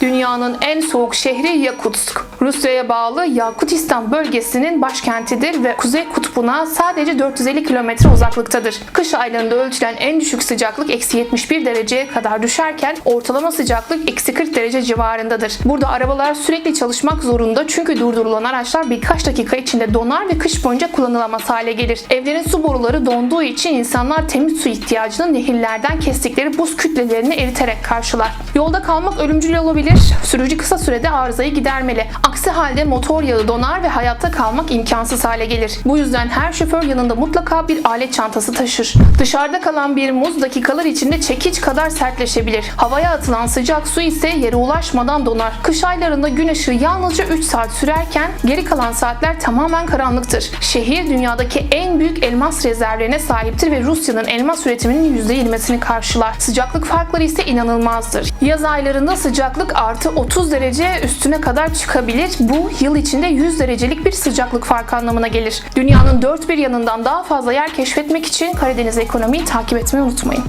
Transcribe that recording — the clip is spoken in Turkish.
Dünyanın en soğuk şehri Yakutsk. Rusya'ya bağlı Yakutistan bölgesinin başkentidir ve Kuzey Kutbu'na sadece 450 kilometre uzaklıktadır. Kış aylarında ölçülen en düşük sıcaklık eksi 71 dereceye kadar düşerken ortalama sıcaklık eksi 40 derece civarındadır. Burada arabalar sürekli çalışmak zorunda çünkü durdurulan araçlar birkaç dakika içinde donar ve kış boyunca kullanılamaz hale gelir. Evlerin su boruları donduğu için insanlar temiz su ihtiyacını nehirlerden kestikleri buz kütlelerini eriterek karşılar. Yolda kalmak ölümcül olabilir. Sürücü kısa sürede arızayı gidermeli. Aksi halde motor yağı donar ve hayatta kalmak imkansız hale gelir. Bu yüzden her şoför yanında mutlaka bir alet çantası taşır. Dışarıda kalan bir muz dakikalar içinde çekiç kadar sertleşebilir. Havaya atılan sıcak su ise yere ulaşmadan donar. Kış aylarında gün ışığı yalnızca 3 saat sürerken geri kalan saatler tamamen karanlıktır. Şehir dünyadaki en büyük elmas rezervlerine sahiptir ve Rusya'nın elmas üretiminin %20'sini karşılar. Sıcaklık farkları ise inanılmazdır. Yaz aylarında sıcaklık artı 30 derece üstüne kadar çıkabilir. Bu yıl içinde 100 derecelik bir sıcaklık farkı anlamına gelir. Dünyanın dört bir yanından daha fazla yer keşfetmek için Karadeniz ekonomiyi takip etmeyi unutmayın.